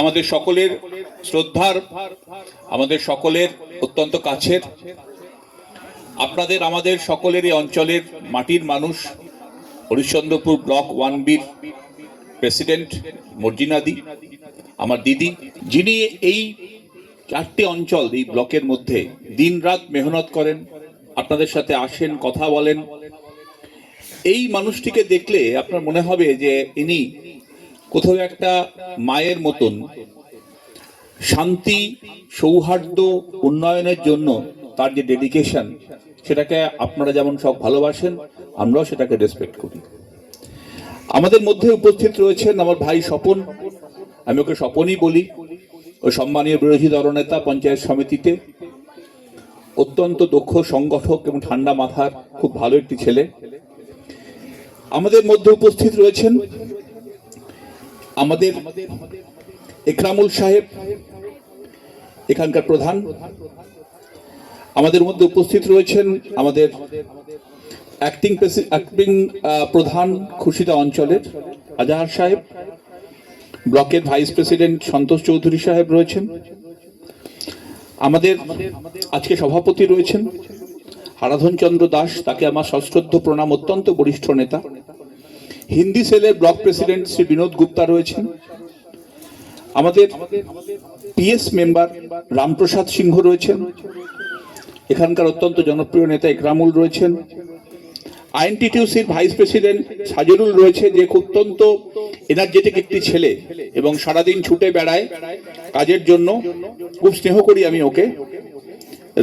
আমাদের সকলের শ্রদ্ধার, আমাদের সকলের অত্যন্ত কাছের, আপনাদের, আমাদের সকলের এই অঞ্চলের মাটির মানুষ, হরিশ্চন্দ্রপুর ব্লক ওয়ান বির প্রেসিডেন্ট মর্জিনাদি আমার দিদি, যিনি এই চারটি অঞ্চল, এই ব্লকের মধ্যে দিনরাত মেহনত করেন, আপনাদের সাথে আসেন, কথা বলেন। এই মানুষটিকে দেখলে আপনার মনে হবে যে ইনি কোথাও একটা মায়ের মতন শান্তি, সৌহার্দ্য, উন্নয়নের জন্য তার যে ডেডিকেশন সেটাকে আপনারা যেমন সব ভালোবাসেন, আমরাও সেটাকে রেসপেক্ট করি। আমাদের মধ্যে উপস্থিত রয়েছেন আমার ভাই স্বপন। আমি ওকে স্বপনই বলি। ও সম্মানীয় বিরোধী দলনেতা, পঞ্চায়েত সমিতিতে। অত্যন্ত দক্ষ সংগঠক এবং ঠান্ডা মাথার খুব ভালো একটি ছেলে। আমাদের মধ্যে উপস্থিত রয়েছেন আমাদের একরামুল সাহেব, এখানকার প্রধান। আমাদের মধ্যে উপস্থিত রয়েছেন আমাদের অ্যাক্টিং অ্যাক্টিং প্রধান খুশিদা অঞ্চলের আজাহার সাহেব, ব্লকের ভাইস প্রেসিডেন্ট সন্তোষ চৌধুরী সাহেব রয়েছেন। আমাদের আজকে সভাপতি রয়েছেন হারাধন চন্দ্র দাস, তাকে আমার সশ্রদ্ধ প্রণাম অত্যন্ত বরিষ্ঠ নেতা। হিন্দি সেলের ব্লক প্রেসিডেন্ট শ্রী বিনোদ গুপ্তা রয়েছেন। আমাদের পিএস মেম্বার রামপ্রসাদ সিংহ রয়েছেন। এখানকার অত্যন্ত জনপ্রিয় নেতা একরামুল রয়েছেন। আইএনটিটিউসির ভাইস প্রেসিডেন্ট সাজরুল রয়েছে, যে অত্যন্ত এনার্জেটিক একটি ছেলে এবং সারাদিন ছুটে বেড়ায় কাজের জন্য। খুব স্নেহ করি আমি ওকে।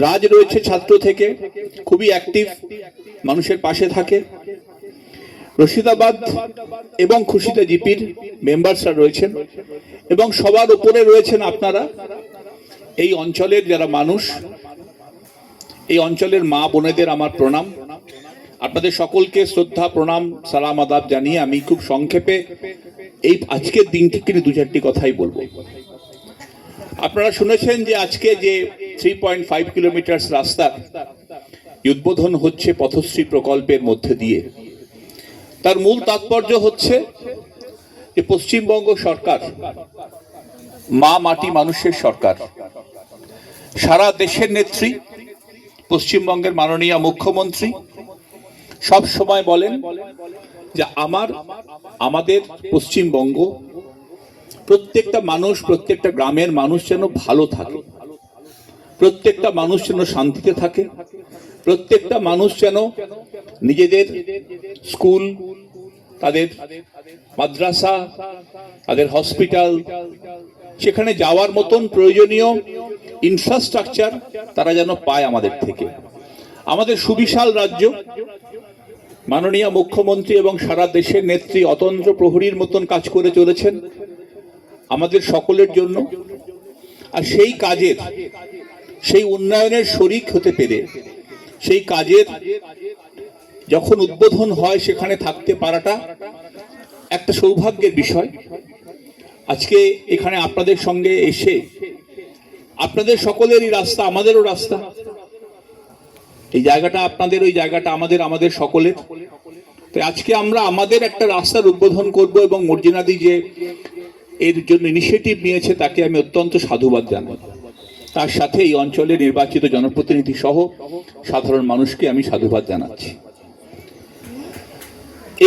রাজ রয়েছে ছাত্র থেকে, খুবই অ্যাক্টিভ মানুষের পাশে থাকে। রশিদাবাদ এবং খুশিতে জিপির মেম্বার্সরা রয়েছেন এবং সবার উপরে রয়েছেন আপনারা। এই অঞ্চলের যারা মানুষ, এই অঞ্চলের মা বোনেদের আমার প্রণাম। আপনাদের সকলকে শ্রদ্ধা, প্রণাম, সালাম, আদাব জানিয়ে আমি খুব সংক্ষেপে এই আজকের দিনটিকে নিয়ে দু চারটি কথাই বলব। আপনারা শুনেছেন যে আজকে যে থ্রি পয়েন্ট ফাইভ কিলোমিটার রাস্তার উদ্বোধন হচ্ছে পথশ্রী প্রকল্পের মধ্যে দিয়ে। তার মূল তাৎপর্য হচ্ছে যে পশ্চিমবঙ্গ সরকার, মা মাটি মানুষের সরকার। সারা দেশের নেত্রী, পশ্চিমবঙ্গের মাননীয় মুখ্যমন্ত্রী সব সময় বলেন যে আমার, আমাদের পশ্চিমবঙ্গ প্রত্যেকটা মানুষ, প্রত্যেকটা গ্রামের মানুষ যেন ভালো থাকে। প্রত্যেকটা মানুষ যেন শান্তিতে থাকে। প্রত্যেকটা মানুষ যেন নিজেদের স্কুল, তাদের মাদ্রাসা, তাদের হসপিটাল, সেখানে যাওয়ার মতন প্রয়োজনীয় ইনফ্রাস্ট্রাকচার তারা যেন পায় আমাদের থেকে। আমাদের সুবিশাল রাজ্য, মাননীয় মুখ্যমন্ত্রী এবং সারা দেশের নেত্রী অতন্ত্র প্রহরীর মতন কাজ করে চলেছেন আমাদের সকলের জন্য। আর সেই কাজের, সেই উন্নয়নের শরিক হতে পেরে সেই কাজের যখন উদ্বোধন হয় সেখানে থাকতে পারাটা একটা সৌভাগ্যের বিষয়। আজকে এখানে আপনাদের সঙ্গে এসে আপনাদের সকলেরই রাস্তা, আমাদেরও রাস্তা। এই জায়গাটা আপনাদের, ওই জায়গাটা আমাদের আমাদের সকলের। তো আজকে আমরা আমাদের একটা রাস্তার উদ্বোধন করব এবং মর্জিনাদি যে এর জন্য ইনিশিয়েটিভ নিয়েছে তাকে আমি অত্যন্ত সাধুবাদ জানাই তার সাথে এই অঞ্চলে নির্বাচিত জনপ্রতিনিধি সহ সাধারণ মানুষকে আমি সাধুবাদ জানাচ্ছি।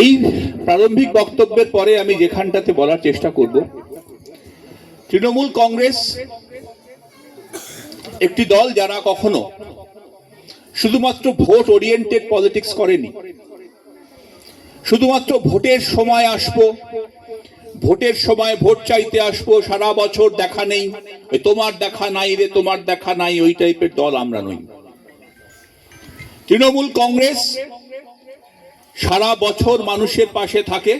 এই প্রারম্ভিক বক্তব্যের পরে আমি যেখানটাতে বলার চেষ্টা করব, তৃণমূল কংগ্রেস একটি দল যারা কখনো শুধুমাত্র ভোট ওরিয়েন্টেড পলিটিক্স করেনি, শুধুমাত্র ভোটের সময় আসব ভোটের সময় ভোট চাইতে আসব, সারা বছর দেখা নেই। তোমার দেখা নাই রে, তোমার দেখা নাই, ওই টাইপের দল আমরা নই। তৃণমূল কংগ্রেস সারা বছর মানুষের পাশে থাকে।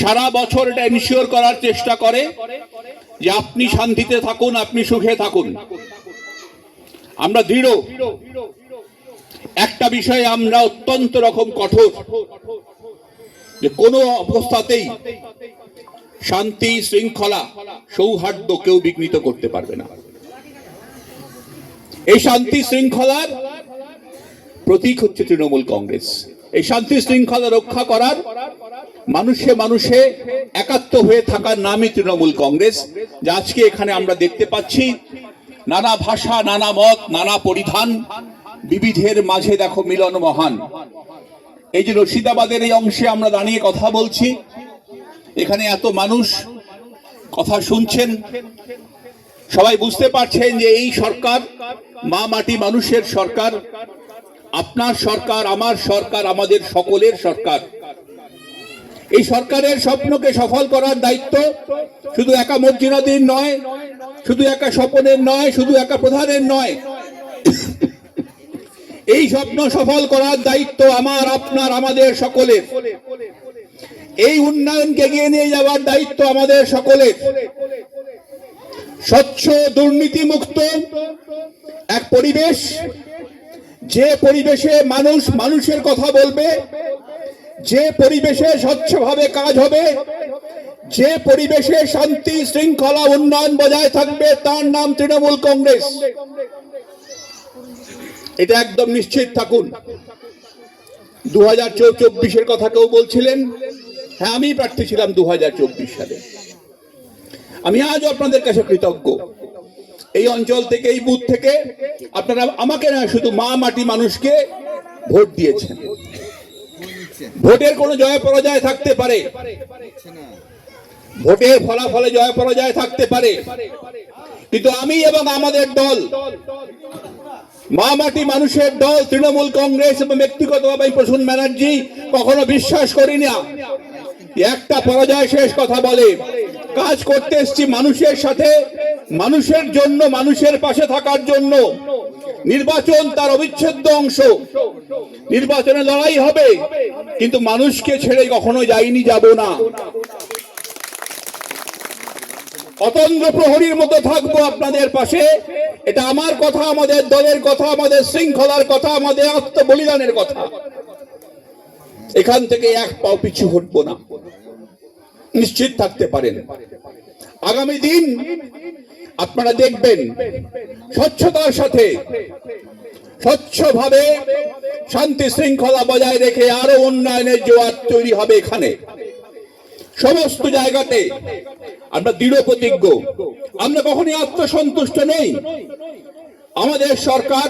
সারা বছর এটা ইনশিওর করার চেষ্টা করে যে আপনি শান্তিতে থাকুন, আপনি সুখে থাকুন। আমরা দৃঢ়। একটা বিষয়ে আমরা অত্যন্ত রকম কঠোর। যে কোনো অবস্থাতেই শান্তি, শৃঙ্খলা, সৌহার্দ্য কেউ বিঘ্নিত করতে পারবে না। এই শান্তি, শৃঙ্খলার প্রতীক হচ্ছে তৃণমূল কংগ্রেস। এই শান্তি, শৃঙ্খলা রক্ষা করার মানুষে মানুষে একাত্ম হয়ে থাকার নামই তৃণমূল কংগ্রেস, যা আজকে এখানে আমরা দেখতে পাচ্ছি। নানা ভাষা, নানা মত, নানা পরিধান, বিবিধের মাঝে দেখো মিলন মহান। এই যে রশিদাবাদের এই অংশে আমরা দাঁড়িয়ে কথা বলছি, এখানে এত মানুষ কথা শুনছেন, সবাই বুঝতে পারছেন যে এই সরকার মা মাটি মানুষের সরকার, আপনার সরকার, আমার সরকার, আমাদের সকলের সরকার। এই সরকারের স্বপ্নকে সফল করার দায়িত্ব শুধু একা মর্জিনাদের নয়, শুধু একা স্বপনের নয়, শুধু একা প্রধানের নয় এই স্বপ্ন সফল করার দায়িত্ব আমার, আপনার, আমাদের সকলের। এই উন্নয়নকে এগিয়ে নিয়ে যাওয়ার দায়িত্ব আমাদের সকলের। স্বচ্ছ দুর্নীতি মুক্ত এক পরিবেশ, যে পরিবেশে মানুষ মানুষের কথা বলবে, যে পরিবেশে স্বচ্ছভাবে কাজ হবে, যে পরিবেশে শান্তি, শৃঙ্খলা, উন্নয়ন বজায় থাকবে, তার নাম তৃণমূল কংগ্রেস। এটা একদম নিশ্চিত থাকুন। দু হাজার চব্বিশের কথা কেউ বলছিলেন? হ্যাঁ আমি প্রার্থী ছিলাম দু হাজার চব্বিশ সালে। আমি আজ আপনাদের কাছে কৃতজ্ঞ। এই অঞ্চল থেকে, এই বুথ থেকে আপনারা আমাকে না, শুধু মা মাটি মানুষকে ভোট দিয়েছেন। ভোটের কোনো জয় পরাজয় থাকতে পারে। ভোটের ফলাফলে জয় পরাজয় থাকতে পারে। কিন্তু আমি এবং আমাদের দল মা মাটি মানুষের দল, তৃণমূল কংগ্রেস এবং ব্যক্তিগতভাবে প্রসূন ব্যানার্জি কখনো বিশ্বাস করি না। একটা পরাজয় শেষ কথা বলে। কাজ করতে এসছি মানুষের সাথে, মানুষের জন্য, মানুষের পাশে থাকার জন্য। নির্বাচন তার অবিচ্ছেদ্য অংশ। নির্বাচনে লড়াই হবে, কিন্তু মানুষকে ছেড়ে কখনো যাইনি, যাব না। অতন্দ্র প্রহরীর মতো থাকব আপনাদের পাশে। এটা আমার কথা, আমাদের দলের কথা, আমাদের শৃঙ্খলার কথা, আমাদের আত্মবলিদানের কথা। এখান থেকে এক পাও পিছু হটবো না। নিশ্চিত থাকতে পারেন। আগামী দিন আপনারা দেখবেন স্বচ্ছতার সাথে স্বচ্ছভাবে শান্তি শৃঙ্খলা বজায় রেখে আরও উন্নয়নের জোয়ার তৈরি হবে এখানে। সমস্ত জায়গাতে আমরা দৃঢ় প্রতিজ্ঞ। আমরা কখনই আত্মসন্তুষ্ট নেই। আমাদের সরকার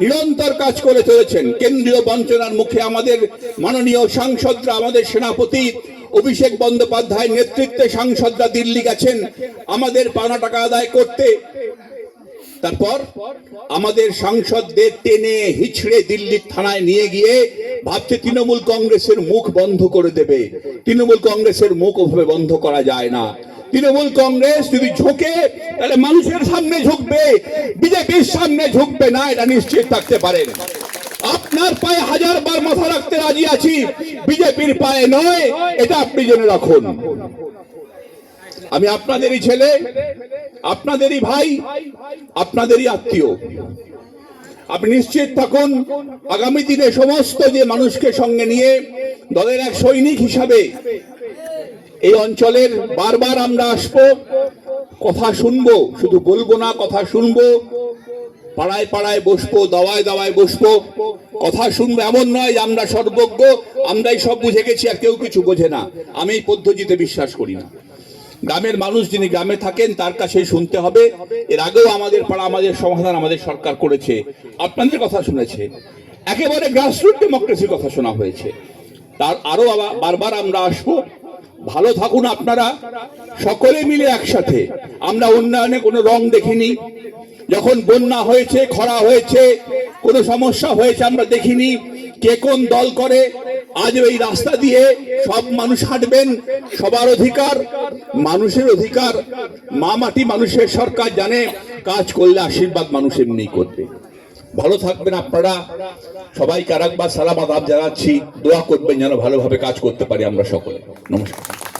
নিরন্তর কাজ করে চলেছেন। কেন্দ্রীয় বঞ্চনার মুখে আমাদের মাননীয় সাংসদরা, আমাদের সেনাপতি অভিষেক বন্দ্যোপাধ্যায় নেতৃত্বে সাংসদরা দিল্লি গেছেন। আমাদের পাওনা টাকা আদায় করতে তারপর আমাদের সাংসদদের টেনে হিছড়ে দিল্লির থানায় নিয়ে গিয়ে ভাবছে তৃণমূল কংগ্রেসের মুখ বন্ধ করে দেবে। তৃণমূল কংগ্রেসের মুখ ওভাবে বন্ধ করা যায় না। তৃণমূল কংগ্রেস যদি ঝুঁকে, তাহলে মানুষের সামনে ঝুঁকবে, বিজেপির সামনে ঝুঁকবে না, এটা নিশ্চিত থাকতে পারেন আপনার পায়ে হাজার বার মাথা রাখতে রাজি আছি, বিজেপির পায়ে নয়, এটা আপনি জেনে রাখুন। আমি আপনাদেরই ছেলে, আপনাদেরই ভাই, আপনাদেরই আত্মীয়। আপনি নিশ্চিত থাকুন, আগামী দিনে সমস্ত যে মানুষকে সঙ্গে নিয়ে দলের এক সৈনিক হিসাবে এই অঞ্চলের বারবার আমরা আসব, কথা শুনব, শুধু বলব না, কথা শুনব, পাড়ায় পাড়ায় বসবো, দাওয়ায় দাওয়ায় বসবো, কথা শুনব, এমন নয় আমরা সর্বজ্ঞ, আমরাই সব বুঝে গেছি আর কেউ কিছু বোঝে না। আমি এই পদ্ধতিতে বিশ্বাস করি না। গ্রামের মানুষ যিনি গ্রামে থাকেন, তার কাছে শুনতে হবে। এর আগেও আমাদের পাড়া, আমাদের সমাধান আমাদের সরকার করেছে। আপনাদের কথা শুনেছে। একেবারে গ্রাসরুট ডেমোক্রেসির কথা শোনা হয়েছে। তার আরও আবার- বারবার আমরা আসব। ভালো থাকুন আপনারা। সকলে মিলে একসাথে। আমরা উন্নয়নে কোনো রং দেখিনি। যখন বন্যা হয়েছে, খরা হয়েছে, কোনো সমস্যা হয়েছে আমরা দেখিনি। কে কোন দল করে আজ এই রাস্তা দিয়ে সব মানুষ হাঁটবেন, সবার অধিকার, মানুষের অধিকার। মা মাটি মানুষের সরকার জানে, কাজ করলে আশীর্বাদ মানুষ এমনি করবে। ভালো থাকবেন আপনারা। সবাই আর একবার সালাম, আদাব জানাচ্ছি। দোয়া করবেন যেন ভালোভাবে কাজ করতে পারি আমরা সকলে। নমস্কার।